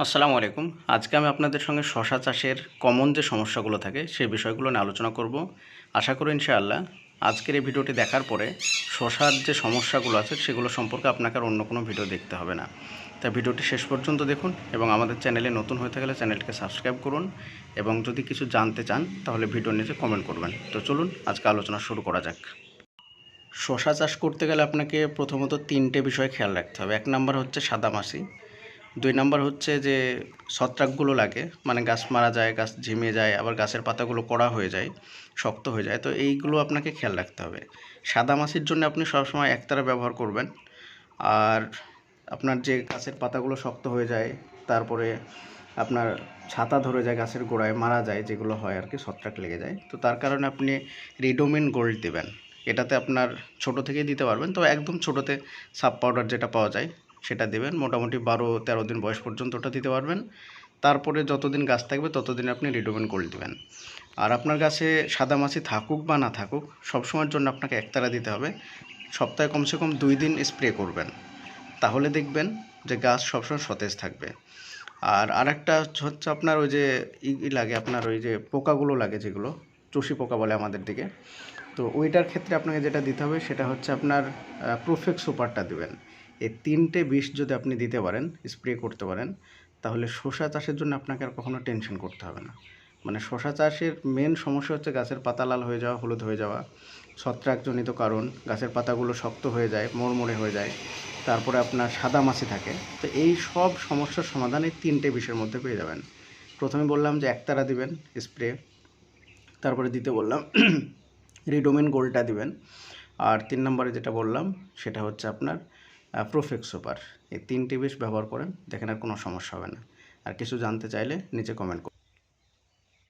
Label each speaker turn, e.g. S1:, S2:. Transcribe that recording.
S1: আসসালামু আলাইকুম। আজকে আমি আপনাদের সঙ্গে শশা চাষের কমন যে সমস্যাগুলো থাকে সেই বিষয়গুলো নিয়ে আলোচনা করব। আশা করি ইনশাআল্লাহ আজকের এই ভিডিওটি দেখার পরে শশার যে সমস্যাগুলো আছে, সেগুলো সম্পর্কে আপনাকে আর অন্য কোনো ভিডিও দেখতে হবে না। তাই ভিডিওটি শেষ পর্যন্ত দেখুন এবং আমাদের চ্যানেলে নতুন হয়ে থাকলে চ্যানেলটিকে সাবস্ক্রাইব করুন এবং যদি কিছু জানতে চান, তাহলে ভিডিওর নিচে কমেন্ট করবেন। তো চলুন, আজকে আলোচনা শুরু করা যাক। শশা চাষ করতে গেলে আপনাকে প্রথমত তিনটে বিষয় খেয়াল রাখতে হবে। এক নম্বর হচ্ছে সাদামাছি দুই নাম্বার হচ্ছে যে ছত্রাকগুলো লাগে মানে গাছ মারা যায়, গাছ ঝিমে যায়, আবার গাছের পাতাগুলো কড়া হয়ে যায়, শক্ত হয়ে যায়। তো এইগুলো আপনাকে খেয়াল রাখতে হবে। সাদা মাছির জন্য আপনি সবসময় একতারা ব্যবহার করবেন। আর আপনার যে গাছের পাতাগুলো শক্ত হয়ে যায়, তারপরে আপনার ছাতা ধরে যায় গাছের গোড়ায়, মারা যায়, যেগুলো হয় আর কি, ছত্রাক লেগে যায়। তো তার কারণে আপনি রিডোমিন গোল্ড দেবেন। এটাতে আপনার ছোট থেকেই দিতে পারবেন। তো একদম ছোটোতে সাব পাউডার যেটা পাওয়া যায় সেটা দেবেন। মোটামুটি বারো, তেরো দিন বয়স পর্যন্ত ওটা দিতে পারবেন। তারপরে যতদিন গাছ থাকবে ততদিন আপনি রিডোমেন করে দেবেন। আর আপনার গাছে সাদা মাছি থাকুক বা না থাকুক, সবসময়ের জন্য আপনাকে একতারা দিতে হবে। সপ্তাহে কমসে কম দুই দিন স্প্রে করবেন। তাহলে দেখবেন যে গাছ সবসময় সতেজ থাকবে। আর আরেকটা হচ্ছে আপনার ওই যে ই লাগে আপনার ওই যে পোকাগুলো লাগে যেগুলো, চষি পোকা বলে আমাদের দিকে। তো ওইটার ক্ষেত্রে আপনাকে যেটা দিতে হবে সেটা হচ্ছে আপনার প্রোফেক্ট সুপারটা দেবেন। এই তিনটে বিষ যদি আপনি দিতে পারেন, স্প্রে করতে পারেন, তাহলে শশা চাষের জন্য আপনাকে আর কখনো টেনশন করতে হবে না। মানে শসা চাষের মেন সমস্যা হচ্ছে গাছের পাতা লাল হয়ে যাওয়া, হলুদ হয়ে যাওয়া, ছত্রাকজনিত কারণ, গাছের পাতাগুলো শক্ত হয়ে যায়, মোড়মোড়ে হয়ে যায়, তারপরে আপনার সাদা মাছি থাকে। তো এই সব সমস্যার সমাধান এই তিনটে বিষয়ের মধ্যে পেয়ে যাবেন। প্রথমে বললাম যে একতারা দিবেন, স্প্রে। তারপরে দিতে বললাম, রিডোমিন গোল্ডটা দিবেন। আর তিন নম্বরে যেটা বললাম, সেটা হচ্ছে আপনার প্রোফেক্স সুপার এই তিনটি বেশ ব্যবহার করেন, দেখেন আর কোনো সমস্যা হবে না। আর কিছু জানতে চাইলে নিচে কমেন্ট করুন।